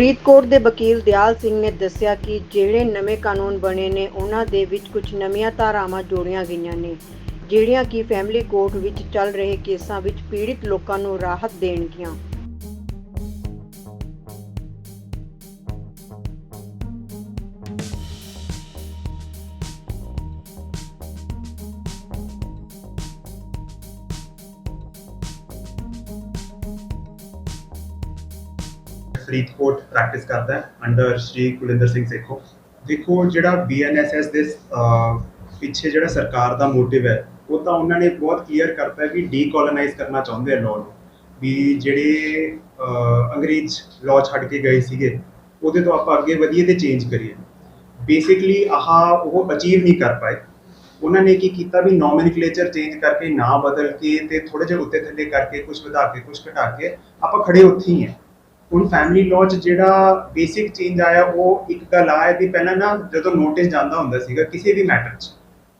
ਫਰੀਦਕੋਟ ਦੇ ਵਕੀਲ ਦਿਆਲ ਸਿੰਘ ਨੇ ਦੱਸਿਆ ਕਿ ਜਿਹੜੇ ਨਵੇਂ ਕਾਨੂੰਨ ਬਣੇ ਨੇ, ਉਹਨਾਂ ਦੇ ਵਿੱਚ ਕੁਝ ਨਵੀਆਂ ਧਾਰਾਵਾਂ ਜੋੜੀਆਂ ਗਈਆਂ ਨੇ, ਜਿਹੜੀਆਂ ਕਿ ਫੈਮਿਲੀ ਕੋਰਟ ਵਿੱਚ ਚੱਲ ਰਹੇ ਕੇਸਾਂ ਵਿੱਚ ਪੀੜਿਤ ਲੋਕਾਂ ਨੂੰ ਰਾਹਤ ਦੇਣਗੀਆਂ। ਫਰੀਦਕੋਟ ਪ੍ਰੈਕਟਿਸ ਕਰਦਾ ਹੈ ਅੰਡਰ ਸ਼੍ਰੀ ਕੁਲਿੰਦਰ ਸਿੰਘ ਸੇਖੋ। ਦੇਖੋ, ਜਿਹੜਾ ਬੀਐਨਐਸਐਸ ਦੇ ਪਿੱਛੇ ਜਿਹੜਾ ਸਰਕਾਰ ਦਾ ਮੋਟਿਵ ਹੈ, ਉਹ ਤਾਂ ਉਹਨਾਂ ਨੇ ਬਹੁਤ ਕਲੀਅਰ ਕਰਤਾ ਹੈ ਵੀ ਡੀਕੋਲੋਨਾਈਜ਼ ਕਰਨਾ ਚਾਹੁੰਦੇ ਆ ਲਾਅ ਨੂੰ। ਵੀ ਜਿਹੜੇ ਅੰਗਰੇਜ਼ ਲਾਅ ਛੱਡ ਕੇ ਗਏ ਸੀਗੇ, ਉਹਦੇ ਤੋਂ ਆਪਾਂ ਅੱਗੇ ਵਧੀਏ ਤੇ ਚੇਂਜ ਕਰੀਏ। ਬੇਸਿਕਲੀ ਆਹ ਉਹ ਅਚੀਵ ਨਹੀਂ ਕਰ ਪਾਏ। ਉਹਨਾਂ ਨੇ ਕੀ ਕੀਤਾ ਵੀ ਨੋਮੈਨਕਲੇਚਰ ਚੇਂਜ ਕਰਕੇ ਨਾ ਬਦਲ ਕੇ ਤੇ ਥੋੜੇ ਜਿਹਾ ਉੱਤੇ ਥੱਲੇ ਕਰਕੇ ਕੁਝ ਵਧਾ ਕੇ ਕੁਝ ਘਟਾ ਕੇ ਆਪਾਂ ਖੜੇ ਉੱਥੇ ਹੀ ਹਾਂ। ਹੁਣ ਫੈਮਿਲੀ ਲਾਅ 'ਚ ਜਿਹੜਾ ਬੇਸਿਕ ਚੇਂਜ ਆਇਆ, ਉਹ ਇੱਕ ਗੱਲ ਆ ਹੈ ਵੀ ਪਹਿਲਾਂ ਨਾ ਜਦੋਂ ਨੋਟਿਸ ਜਾਂਦਾ ਹੁੰਦਾ ਸੀਗਾ ਕਿਸੇ ਵੀ ਮੈਟਰ 'ਚ,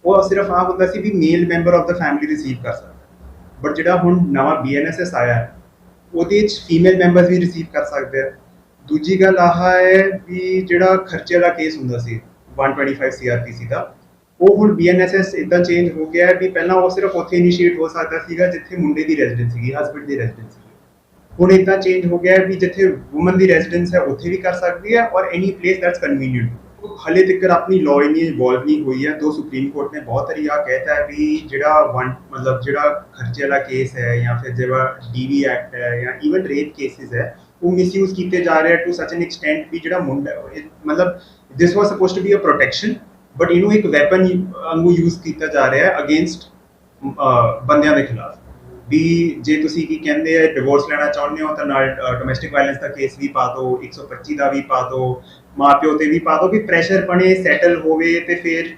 ਉਹ ਸਿਰਫ ਆ ਹੁੰਦਾ ਸੀ ਵੀ male member of the family receive ਕਰ ਸਕਦਾ। ਬਟ ਜਿਹੜਾ ਹੁਣ ਨਵਾਂ ਬੀਐਨਐਸਐਸ ਆਇਆ, ਉਹਦੇ 'ਚ ਫੀਮੇਲ ਮੈਂਬਰਸ ਵੀ ਰਿਸੀਵ ਕਰ ਸਕਦੇ ਆ। ਦੂਜੀ ਗੱਲ ਆਹ ਹੈ ਵੀ ਜਿਹੜਾ ਖਰਚੇ ਦਾ ਕੇਸ ਹੁੰਦਾ ਸੀ 125 ਸੀਆਰਪੀਸੀ ਦਾ, ਉਹ ਹੁਣ ਬੀਐਨਐਸਐਸ ਇਦਾਂ ਚੇਂਜ ਹੋ ਗਿਆ ਹੈ ਵੀ ਪਹਿਲਾਂ ਉਹ ਸਿਰਫ ਉੱਥੇ ਇਨੀਸ਼ੀਏਟ ਹੋ ਸਕਦਾ ਸੀਗਾ, ਜਿੱਥੇ ਮੁੰਡੇ ਦੀ ਰੈਜੀਡੈਂਸੀ ਸੀਗੀ ਹਸਬੰਡ ਦੀ ਰੈਜ਼ੀਡੈਂਸ ਸੀਗੀ। ਹੁਣ ਇਦਾਂ ਚੇਂਜ ਹੋ ਗਿਆ ਹੈ ਵੀ ਜਿੱਥੇ ਔਮਨ ਦੀ ਰੈਜ਼ੀਡੈਂਸ ਹੈ, ਉੱਥੇ ਵੀ ਕਰ ਸਕਦੀ ਹੈ ਔਰ ਐਨੀ ਪਲੇਸ ਦੈਟਸ ਕਨਵੀਨੀਅੰਟ ਹਲੇ ਤੱਕ ਆਪਣੀ ਲਾਅ ਇਨੀ ਇਵੋਲਵ ਨਹੀਂ ਹੋਈ ਹੈ। ਤੋਂ ਸੁਪਰੀਮ ਕੋਰਟ ਨੇ ਬਹੁਤ ਵਾਰੀ ਕਹਿਤਾ ਹੈ ਵੀ ਜਿਹੜਾ ਵਨ ਮਤਲਬ ਜਿਹੜਾ ਖਰਚੇ ਵਾਲਾ ਕੇਸ ਹੈ ਜਾਂ ਫਿਰ ਜਿਹੜਾ ਡੀਵੀ ਐਕਟ ਹੈ ਜਾਂ ਇਵਨ ਰੇਪ ਕੇਸਿਸ ਹੈ, ਉਹ ਮਿਸਯੂਜ਼ ਕੀਤੇ ਜਾ ਰਹੇ ਟੂ ਸੱਚ ਐਨ ਐਕਸਟੈਂਟ ਵੀ ਜਿਹੜਾ ਮੁੰਡਾ ਮਤਲਬ this was supposed to be a protection but ਇਹਨੂੰ ਇੱਕ ਵੈਪਨ ਵਾਂਗੂ ਯੂਜ਼ ਕੀਤਾ ਜਾ ਰਿਹਾ ਹੈ ਅਗੇਂਸਟ ਬੰਦਿਆਂ ਦੇ ਖਿਲਾਫ। ਵੀ ਜੇ ਤੁਸੀਂ ਕੀ ਕਹਿੰਦੇ ਆ ਡਿਵੋਰਸ ਲੈਣਾ ਚਾਹੁੰਦੇ ਹੋ ਤਾਂ ਨਾਲ ਡੋਮੈਸਟਿਕ ਵਾਇਲੈਂਸ ਦਾ ਕੇਸ ਵੀ ਪਾ ਦਿਓ 125 ਦਾ ਵੀ ਪਾ ਦਿਓ, ਮਾਪਿਓ ਤੇ ਵੀ ਪਾ ਦਿਓ, ਵੀ ਪ੍ਰੈਸ਼ਰ ਬਣੇ ਸੈਟਲ ਹੋਵੇ ਤੇ ਫਿਰ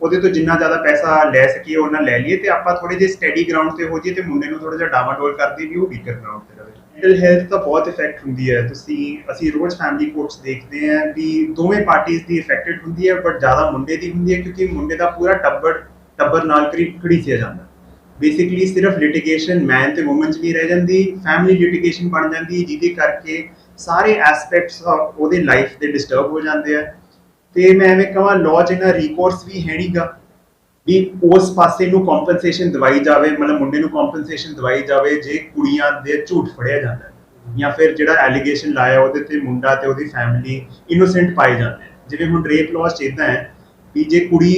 ਉਹਦੇ ਤੋਂ ਜਿੰਨਾ ਜ਼ਿਆਦਾ ਪੈਸਾ ਲੈ ਸਕੀਏ ਉਹਨਾਂ ਲੈ ਲਈਏ ਤੇ ਆਪਾਂ ਥੋੜੇ ਜਿਹੇ ਸਟੈਡੀ ਗਰਾਊਂਡ ਤੇ ਹੋ ਜਾਈਏ ਤੇ ਮੁੰਡੇ ਨੂੰ ਥੋੜਾ ਜਿਹਾ ਡਾਵਾਡੋਲ ਕਰਦੇ ਵੀ ਉਹ ਵੀਕਰ ਗਰਾਊਂਡ ਤੇ ਰਹੇ ਮੈਂਟਲ ਹੈਲਥ ਦਾ ਬਹੁਤ ਇਫੈਕਟ ਹੁੰਦੀ ਹੈ। ਤੁਸੀਂ, ਅਸੀਂ ਰੋਜ਼ ਫੈਮਿਲੀ ਕੋਰਟਸ ਦੇਖਦੇ ਹਾਂ ਵੀ ਦੋਵੇਂ ਪਾਰਟੀਆਂ ਦੀ ਇਫੈਕਟਡ ਹੁੰਦੀ ਹੈ ਬਟ ਜ਼ਿਆਦਾ ਮੁੰਡੇ ਦੀ ਹੁੰਦੀ ਹੈ ਕਿਉਂਕਿ ਮੁੰਡੇ ਦਾ ਪੂਰਾ ਟੱਬਰ ਟੱਬਰ ਨਾਲ ਖੜੀ ਖੜੀਸਿਆ ਜਾਂਦਾ। ਬੇਸਿਕਲੀ ਸਿਰਫ ਲਿਟੀਗੇਸ਼ਨ ਮੈਨ ਤੇ ਔਮਨ ਚ ਨਹੀਂ ਰਹਿ ਜਾਂਦੀ ਫੈਮਿਲੀ ਲਿਟੀਗੇਸ਼ਨ ਬਣ ਜਾਂਦੀ ਜਿਹਦੇ ਕਰਕੇ ਸਾਰੇ ਐਸਪੈਕਟਸ ਉਹਦੇ ਲਾਈਫ ਦੇ ਡਿਸਟਰਬ ਹੋ ਜਾਂਦੇ ਆ ਤੇ ਮੈਂ ਐਵੇਂ ਕਹਾਂ ਲਾਅ ਚ ਇਹਨਾਂ ਰਿਕੋਰਸ ਵੀ ਹੈ ਨਹੀਂਗਾ ਵੀ ਉਸ ਪਾਸੇ ਨੂੰ ਕੰਪਨਸੇਸ਼ਨ ਦਵਾਈ ਜਾਵੇ ਮਤਲਬ ਮੁੰਡੇ ਨੂੰ ਕੰਪਨਸੇਸ਼ਨ ਦਵਾਈ ਜਾਵੇ ਜੇ ਕੁੜੀਆਂ ਦੇ ਝੂਠ ਫੜਿਆ ਜਾਂਦਾ ਹੈ ਜਾਂ ਫਿਰ ਜਿਹੜਾ ਐਲੀਗੇਸ਼ਨ ਲਾਇਆ ਉਹਦੇ ਤੇ ਮੁੰਡਾ ਤੇ ਉਹਦੀ ਫੈਮਿਲੀ ਇਨੋਸੈਂਟ ਪਾਏ ਜਾਂਦੇ ਜਿਵੇਂ ਹੁਣ ਰੇਪ ਲਾਅ ਇਦਾਂ ਹੈ ਕਿ ਜੇ ਕੁੜੀ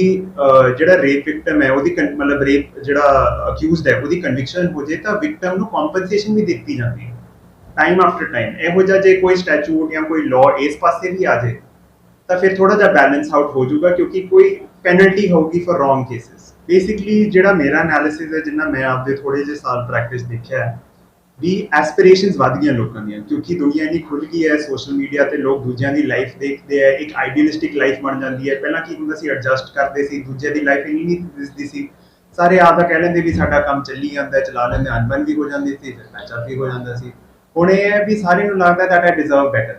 ਜਿਹੜਾ ਰੇਪ ਵਿਕਟਮ ਹੈ, ਉਹਦੀ ਮਤਲਬ ਰੇਪ ਜਿਹੜਾ ਅਕਿਊਜ਼ਡ ਹੈ, ਉਹਦੀ ਕਨਵਿਕਸ਼ਨ ਹੋ ਜੇ, ਤਾਂ ਵਿਕਟਮ ਨੂੰ ਕੰਪਨਸੇਸ਼ਨ ਵੀ ਦਿੱਤੀ ਜਾਂਦੀ ਹੈ ਟਾਈਮ ਆਫਟਰ ਟਾਈਮ ਇਹੋ ਜਿਹਾ ਜੇ ਕੋਈ ਸਟੈਚੂਟ ਜਾਂ ਕੋਈ ਲਾਅ ਇਸ ਪਾਸੇ ਵੀ ਆ ਜੇ, ਤਾਂ ਫਿਰ ਥੋੜਾ ਜਿਹਾ ਬੈਲੈਂਸ ਆਊਟ ਹੋ ਜਾਊਗਾ, ਕਿਉਂਕਿ ਕੋਈ ਪੈਨਲਟੀ ਹੋਊਗੀ ਫॉर ਰੋਂਗ ਕੇਸਸ ਬੇਸਿਕਲੀ ਜਿਹੜਾ ਮੇਰਾ ਐਨਾਲਿਸਿਸ ਹੈ, ਜਿੰਨਾ ਮੈਂ ਆਪਦੇ ਥੋੜੇ ਜਿਹੇ ਸਾਲ ਪ੍ਰੈਕਟਿਸ ਦੇਖਿਆ ਹੈ ਵੀ ਐਸਪੀਰੇਸ਼ਨਸ ਵਧ ਗਈਆਂ ਲੋਕਾਂ ਦੀਆਂ, ਕਿਉਂਕਿ ਦੁਨੀਆ ਇੰਨੀ ਖੁੱਲ ਗਈ ਹੈ ਸੋਸ਼ਲ ਮੀਡੀਆ ਤੇ ਲੋਕ ਦੂਜਿਆਂ ਦੀ ਲਾਈਫ ਦੇਖਦੇ ਆ, ਇੱਕ ਆਈਡੀਅਲਿਸਟਿਕ ਲਾਈਫ ਬਣ ਜਾਂਦੀ ਹੈ। ਪਹਿਲਾਂ ਕੀ ਹੁੰਦਾ ਸੀ ਐਡਜਸਟ ਕਰਦੇ ਸੀ ਦੂਜੇ ਦੀ ਲਾਈਫ ਇੰਨੀ ਨਹੀਂ ਦਿਸਦੀ ਸੀ। ਸਾਰੇ ਆਪਦਾ ਕਹਿ ਲੈਂਦੇ ਵੀ ਸਾਡਾ ਕੰਮ ਚੱਲੀ ਜਾਂਦਾ, ਚਲਾ ਲੈਂਦੇ ਅਨਬਨ ਵੀ ਹੋ ਜਾਂਦੀ ਸੀ, ਫਿਰ ਮੈਚਅਪ ਵੀ ਹੋ ਜਾਂਦਾ ਸੀ। ਹੁਣ ਇਹ ਹੈ ਵੀ ਸਾਰੇ ਨੂੰ ਲੱਗਦਾ that I deserve better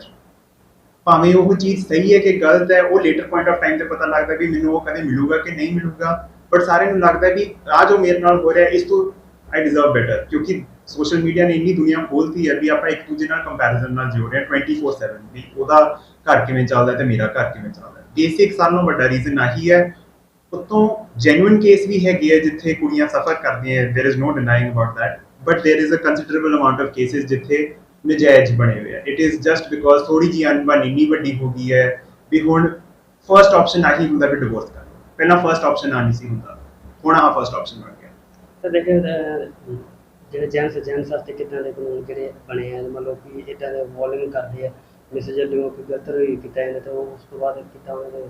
ਭਾਵੇਂ ਉਹ ਚੀਜ਼ ਸਹੀ ਹੈ ਕਿ ਗਲਤ ਹੈ, ਉਹ ਲੇਟਰ ਪੁਆਇੰਟ ਆਫ ਟਾਈਮ ਤੇ ਪਤਾ ਲੱਗਦਾ ਵੀ ਮੈਨੂੰ ਉਹ ਕਦੇ ਮਿਲੂਗਾ ਕਿ ਨਹੀਂ ਮਿਲੂਗਾ ਬਟ ਸਾਰੇ ਨੂੰ ਲੱਗਦਾ ਵੀ ਆ ਜੋ ਮੇਰੇ ਨਾਲ ਹੋ ਰਿਹਾ, ਇਸ ਤੋਂ ਆਈ ਡਿਜ਼ਰਵ ਬੈਟਰ ਕਿਉਂਕਿ ਸੋਸ਼ਲ ਮੀਡੀਆ ਨੇ ਇੰਨੀ ਦੁਨੀਆ ਖੋਲਤੀ ਹੈ ਵੀ ਆਪਾਂ ਇੱਕ ਦੂਜੇ ਨਾਲ ਕੰਪੈਰੀਜ਼ਨ ਨਾਲ ਜੁੜ ਰਹੇ ਹਾਂ 24/7 ਵੀ ਉਹਦਾ ਘਰ ਕਿਵੇਂ ਚੱਲਦਾ ਤੇ ਮੇਰਾ ਘਰ ਕਿਵੇਂ ਚੱਲਦਾ ਬੇਸਿਕ ਸਾਰਿਆਂ ਨਾਲੋਂ ਵੱਡਾ ਰੀਜ਼ਨ ਆਹੀ ਹੈ ਉਤੋਂ ਜੈਨੂਇਨ ਕੇਸ ਵੀ ਹੈਗੇ ਆ ਜਿੱਥੇ ਕੁੜੀਆਂ ਸਫਰ ਕਰਦੀਆਂ there is no denying about that but there is a considerable amount of cases ਜਿੱਥੇ ਨਜਾਇਜ਼ ਬਣੇ ਹੋਏ ਆ ਇਟ ਇਜ਼ ਜਸਟ ਬਿਕੋਜ਼ ਥੋੜੀ ਜੀ ਅਨਬਨ ਇੰਨੀ ਵੱਡੀ ਹੋ ਗਈ ਹੈ ਵੀ ਹੁਣ ਫਰਸਟ ਆਪਸ਼ਨ ਆਹੀ ਹੁੰਦਾ ਵੀ ਡਿਵੋਰਸ ਕਰ ਲਓ। ਪਹਿਲਾਂ ਫਰਸਟ ਆਪਸ਼ਨ ਆ ਨਹੀਂ ਸੀ ਹੁੰਦਾ ਹੁਣ ਆਹ ਫਰਸਟ ਆਪਸ਼ਨ ਬਣ ਗਿਆ ਤਾਂ ਦੇਖੋ ਜਿਹੜੇ ਜੈਂਟਸ ਜੈਂਟਸ ਵਾਸਤੇ ਕਿੱਦਾਂ ਦੇ ਕਾਨੂੰਨ ਜਿਹੜੇ ਬਣੇ ਆ? ਮਤਲਬ ਕਿ ਇਦਾਂ ਦੇ ਵੋਲਿੰਗ ਕਰਦੇ ਆ ਮੈਸੇਜ ਨੂੰ ਕੋਈ ਗਲਤ ਹੋਈ ਕੀਤਾ ਜਾਂਦਾ ਤਾਂ ਉਹ ਉਸ ਤੋਂ ਬਾਅਦ ਕਿੱਦਾਂ ਉਹਨਾਂ ਦੇ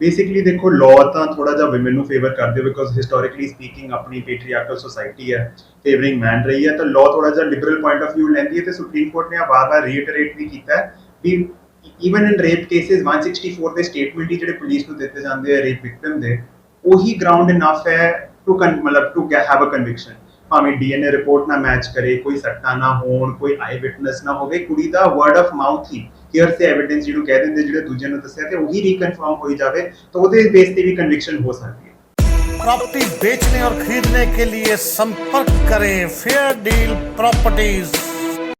ਬੇਸਿਕਲੀ ਦੇਖੋ ਲਾਅ ਤਾਂ ਥੋੜਾ ਜਿਹਾ ਵਿਮਨ ਨੂੰ ਫੇਵਰ ਕਰਦੇ ਬਿਕੋਜ਼ ਹਿਸਟੋਰੀਕਲੀ ਸਪੀਕਿੰਗ ਆਪਣੀ ਪੇਟਰੀਆਰਕਲ ਸੋਸਾਇਟੀ ਹੈ ਫੇਵਰਿੰਗ ਮੈਨ ਰਹੀ ਹੈ ਤਾਂ ਲਾਅ ਥੋੜਾ ਜਿਹਾ ਲਿਬਰਲ ਪੁਆਇੰਟ ਆਫ View ਲੈਂਦੀ ਹੈ ਤੇ ਸੁਪਰੀਮ ਕੋਰਟ ਨੇ ਆ ਵਾਰ-ਵਾਰ ਰੀਇਟਰੇਟ ਵੀ ਕੀਤਾ ਹੈ ਵੀ ਇਵਨ ਇਨ ਰੇਪ ਕੇਸਿਸ 164 ਦੇ ਸਟੇਟਮੈਂਟ ਹੀ ਜਿਹੜੇ ਪੁਲਿਸ ਨੂੰ ਦਿੱਤੇ ਜਾਂਦੇ ਆ ਰੇਪ ਵਿਕਟਮ ਦੇ ਉਹੀ ਗਰਾਊਂਡ ਇਨਫ ਹੈ ਟੂ ਮਤਲਬ ਟੂ ਹੈਵ ਅ ਕਨਵਿਕਸ਼ਨ ਭਾਵੇਂ ਡੀਐਨਏ ਰਿਪੋਰਟ ਨਾ ਮੈਚ ਕਰੇ ਕੋਈ ਸੱਟਾਂ ਨਾ ਹੋਣ ਕੋਈ ਆਈ ਵਿਟਨੈਸ ਨਾ ਹੋਵੇ ਕੁੜੀ ਦਾ word of mouth he care say evidence ਜਿਹਨੂੰ ਕਹਿ ਦਿੰਦੇ ਜਿਹੜੇ ਦੂਜੇ ਨੂੰ ਦੱਸਿਆ ਤੇ ਉਹੀ ਰੀਕਨਫਰਮ ਹੋਈ ਜਾਵੇ ਤਾਂ ਉਹਦੇ ਬੇਸ ਤੇ ਵੀ ਕਨਵਿਕਸ਼ਨ ਹੋ ਸਕਦੀ ਹੈ प्रॉपर्टी बेचने और खरीदने के लिए संपर्क करें फेयर डील प्रॉपर्टीज